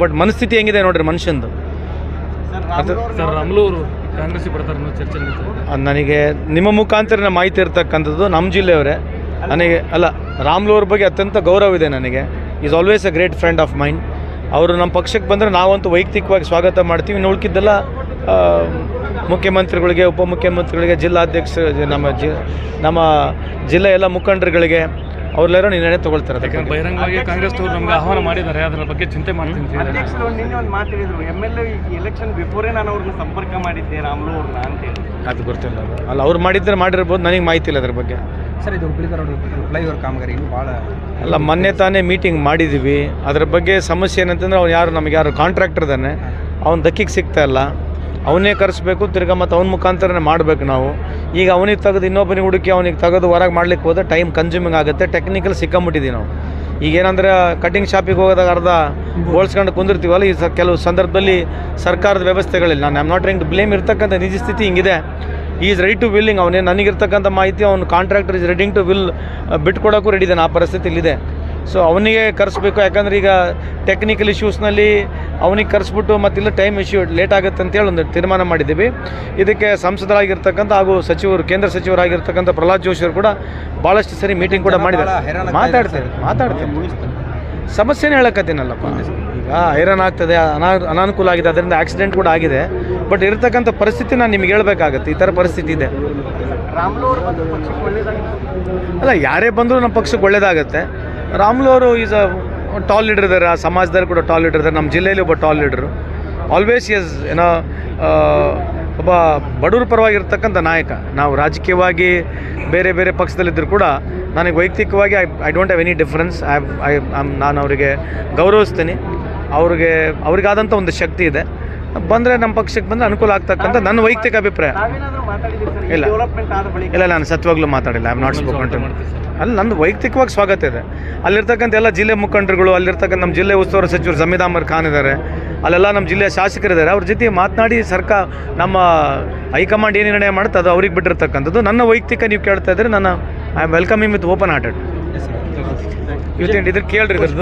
But ಮನಸ್ಥಿತಿ ಹೆಂಗಿದೆ ನೋಡ್ರಿ ಮನುಷ್ಯಂದು? ಅದು ಸರ್ ರಮ್ಲೂರು ಕಾಂಗ್ರೆಸ್ ಬರ್ತಾರೆ ಅನ್ನೋ ಚರ್ಚೆ ನಡೀತದೆ ಅದ್ ನನಗೆ ನಿಮ್ಮ ಮುಖಾಂತರ ಮಾಹಿತಿ ಇರ್ತಕ್ಕಂಥದ್ದು ನಮ್ಮ ಜಿಲ್ಲೆಯವರೇ. ನನಗೆ ಅಲ್ಲ ರಾಮ್ಲು ಅವ್ರ ಬಗ್ಗೆ ಅತ್ಯಂತ ಗೌರವ ಇದೆ ನನಗೆ. Is always a great friend of mind ಅವರು ನಮ್ಮ ಪಕ್ಷಕ್ಕೆ ಬಂದರೆ ನಾವಂತೂ ವೈಯಕ್ತಿಕವಾಗಿ ಸ್ವಾಗತ ಮಾಡ್ತೀವಿ. ಇನ್ನು ಉಳ್ಕಿದ್ದೆಲ್ಲ ಆ, ಮುಖ್ಯಮಂತ್ರಿಗಳಿಗೆ ಉಪಮುಖ್ಯಮಂತ್ರಿಗಳಿಗೆ ಜಿಲ್ಲಾಧ್ಯಕ್ಷ ನಮ್ಮ ಜಿ ನಮ್ಮ ಜಿಲ್ಲೆಯ ಎಲ್ಲ ಮುಖಂಡರುಗಳಿಗೆ ಅವ್ರೆಲ್ಲರೂ ನಿರ್ಣಯ ತೊಗೊಳ್ತಾರೆ ಯಾಕಂದ್ರೆ ಬಹಿರಂಗವಾಗಿ ಕಾಂಗ್ರೆಸ್ ಅವರು ನಮ್ಗೆ ಆಹ್ವಾನ ಮಾಡಿದ್ದಾರೆ ಅದರ ಬಗ್ಗೆ ಚಿಂತೆ ಮಾಡ್ತೀನಿ ಅಂತ ಹೇಳಿದ್ದಾರೆ. ಅಧ್ಯಕ್ಷರು ನಿನ್ನೆ ಒಂದು ಮಾತು ಹೇಳಿದ್ರು ಎಂ ಎಲ್ ಎ ಎಲೆಕ್ಷನ್ ಬಿಫೋರೇ ನಾನು ಅವ್ರನ್ನ ಸಂಪರ್ಕ ಮಾಡಿದ್ದೆ ರಾಮ್ಲು ಅವ್ರನ್ನ ಅಂತೇಳಿ ಅದು ಗೊತ್ತಿಲ್ಲ ಅದು. ಅಲ್ಲ ಅವ್ರು ಮಾಡಿದ್ರೆ ಮಾಡಿರ್ಬೋದು ನನಗೆ ಮಾಹಿತಿ ಇಲ್ಲ ಅದ್ರ ಬಗ್ಗೆ. ಸರ್ ಇದು ಫ್ಲೈಓವರ್ ಕಾಮಗಾರಿ ಇನ್ನೂ ಭಾಳ ಅಲ್ಲ ಮೊನ್ನೆ ತಾನೇ ಮೀಟಿಂಗ್ ಮಾಡಿದ್ದೀವಿ ಅದ್ರ ಬಗ್ಗೆ ಸಮಸ್ಯೆ ಏನಂತಂದ್ರೆ ಅವ್ನು ಯಾರು ನಮಗೆ ಯಾರು ಕಾಂಟ್ರಾಕ್ಟರ್ ಇದ್ದಾನೆ. ಅವ್ನು ದಕ್ಕಿಗೆ ಸಿಗ್ತಾ ಇಲ್ಲ. ಅವನ್ನೇ ಕರೆಸ್ಬೇಕು ತಿರ್ಗಾ ಮತ್ತು ಅವ್ನ ಮುಖಾಂತರನೇ ಮಾಡಬೇಕು ನಾವು. ಈಗ ಅವನಿಗೆ ತೆಗೆದು ಇನ್ನೊಬ್ಬನಿಗೆ ಹುಡುಕಿ ಅವನಿಗೆ ತೆಗೆದು ಹೊರಗೆ ಮಾಡ್ಲಿಕ್ಕೆ ಹೋದ್ರೆ ಟೈಮ್ ಕನ್ಸ್ಯೂಮಿಂಗ್ ಆಗುತ್ತೆ. ಟೆಕ್ನಿಕಲ್ ಸಿಕ್ಕಂಬಿಟ್ಟಿದ್ದೀವಿ ನಾವು. ಈಗೇನಂದ್ರೆ ಕಟಿಂಗ್ ಶಾಪಿಗೆ ಹೋಗೋದಾಗ ಅರ್ಧ ಹೋಲ್ಸ್ಕೊಂಡು ಕುಂದಿರ್ತೀವಲ್ಲ, ಈ ಸ ಕೆಲವು ಸಂದರ್ಭದಲ್ಲಿ ಸರ್ಕಾರದ ವ್ಯವಸ್ಥೆಗಳಿಲ್ಲ. ನಾನು am not trying to blame ಇರ್ತಕ್ಕಂಥ ನಿಜ ಸ್ಥಿತಿ ಹಿಂಗಿದೆ. ಈಸ್ ರೆಡಿ ಟು ವಿಲ್ಲಿಂಗ್ ಅವನೇ ನನಗಿರ್ತಕ್ಕಂಥ ಮಾಹಿತಿ, ಅವ್ನು contractor is reading to will ಬಿಟ್ಕೊಡೋಕ್ಕೂ ready ಇದೆ ಆ ಪರಿಸ್ಥಿತಿಲಿದೆ ಸೊ ಅವನಿಗೆ ಕರೆಸ್ಬೇಕು ಯಾಕಂದ್ರೆ ಈಗ ಟೆಕ್ನಿಕಲ್ ಇಶ್ಯೂಸ್ನಲ್ಲಿ ಅವನಿಗೆ ಕರೆಸ್ಬಿಟ್ಟು ಮತ್ತಿಲ್ಲ ಟೈಮ್ ಇಶ್ಯೂ ಲೇಟ್ ಆಗುತ್ತೆ ಅಂತೇಳಿ ಒಂದು ತೀರ್ಮಾನ ಮಾಡಿದ್ದೀವಿ. ಇದಕ್ಕೆ ಸಂಸದರಾಗಿರ್ತಕ್ಕಂಥ ಹಾಗೂ ಸಚಿವರು ಕೇಂದ್ರ ಸಚಿವರಾಗಿರ್ತಕ್ಕಂಥ ಪ್ರಹ್ಲಾದ್ ಜೋಶಿ ಅವರು ಕೂಡ ಭಾಳಷ್ಟು ಸರಿ ಮೀಟಿಂಗ್ ಕೂಡ ಮಾಡಿದ್ದಾರೆ. ಮಾತಾಡ್ತೇವೆ ಮಾತಾಡ್ತೇವೆ ಸಮಸ್ಯೆನೇ ಹೇಳಕತ್ತೀನಲ್ಲಪ್ಪ. ಈಗ ಐರನ್ ಆಗ್ತದೆ ಅನಾ ಅನಾನುಕೂಲ ಆಗಿದೆ ಅದರಿಂದ ಆಕ್ಸಿಡೆಂಟ್ ಕೂಡ ಆಗಿದೆ. ಬಟ್ ಇರತಕ್ಕಂಥ ಪರಿಸ್ಥಿತಿ ನಾನು ನಿಮ್ಗೆ ಹೇಳ್ಬೇಕಾಗತ್ತೆ ಈ ಥರ ಪರಿಸ್ಥಿತಿ ಇದೆ. ಅಲ್ಲ ಯಾರೇ ಬಂದರೂ ನಮ್ಮ ಪಕ್ಷಕ್ಕೆ ಒಳ್ಳೇದಾಗುತ್ತೆ. ರಾಮ್ಲು ಅವರು ಈಸ್ ಅ ಟಾಲ್ ಲೀಡರ್ ಇದ್ದಾರೆ ಆ ಸಮಾಜದಲ್ಲಿ ಕೂಡ ಟಾಲ್ ಲೀಡರ್ ಇದ್ದಾರೆ ನಮ್ಮ ಜಿಲ್ಲೆಯಲ್ಲಿ ಒಬ್ಬ ಟಾಲ್ ಲೀಡರು ಆಲ್ವೇಸ್ ಎಸ್ ಏನೋ ಒಬ್ಬ ಬಡವ್ರ ಪರವಾಗಿರ್ತಕ್ಕಂಥ ನಾಯಕ. ನಾವು ರಾಜಕೀಯವಾಗಿ ಬೇರೆ ಬೇರೆ ಪಕ್ಷದಲ್ಲಿದ್ದರೂ ಕೂಡ ನನಗೆ ವೈಯಕ್ತಿಕವಾಗಿ I I don't have any difference I I ನಾನು ಅವರಿಗೆ ಗೌರವಿಸ್ತೀನಿ. ಅವ್ರಿಗೆ, ಅವ್ರಿಗಾದಂಥ ಒಂದು ಶಕ್ತಿ ಇದೆ. ಬಂದರೆ ನಮ್ಮ ಪಕ್ಷಕ್ಕೆ ಬಂದರೆ ಅನುಕೂಲ ಆಗ್ತಕ್ಕಂಥ ನನ್ನ ವೈಯಕ್ತಿಕ ಅಭಿಪ್ರಾಯ. ಇಲ್ಲ. ಇಲ್ಲ ನಾನು ಸತ್ವಾಗ್ಲೂ ಮಾತಾಡಿಲ್ಲ. I am not spoken to ಅಲ್ಲಿ ನಂದು ವೈಯಕ್ತಿಕವಾಗಿ ಸ್ವಾಗತ ಇದೆ. ಅಲ್ಲಿರ್ತಕ್ಕಂಥ ಎಲ್ಲ ಜಿಲ್ಲೆ ಮುಖಂಡರುಗಳು ಅಲ್ಲಿರ್ತಕ್ಕಂಥ ನಮ್ಮ ಜಿಲ್ಲೆ ಉಸ್ತುವಾರಿ ಸಚಿವರು ಜಮೀದ್ ಅಹಮದ್ ಖಾನ್ ಇದ್ದಾರೆ. ಅಲ್ಲೆಲ್ಲ ನಮ್ಮ ಜಿಲ್ಲೆಯ ಶಾಸಕರಿದ್ದಾರೆ ಅವ್ರ ಜೊತೆ ಮಾತನಾಡಿ ಸರ್ಕಾರ ನಮ್ಮ ಹೈಕಮಾಂಡ್ ಏನು ನಿರ್ಣಯ ಮಾಡುತ್ತೆ ಅದು ಅವ್ರಿಗೆ ಬಿಟ್ಟಿರ್ತಕ್ಕಂಥದ್ದು. ನನ್ನ ವೈಯಕ್ತಿಕ ನೀವು ಕೇಳ್ತಾ ಇದ್ದರೆ ನನ್ನ I am welcoming with open hearted ಇವತ್ತೇನು ಇದ್ರ ಕೇಳ್ರಿ ಇದ್ರದ್ದು.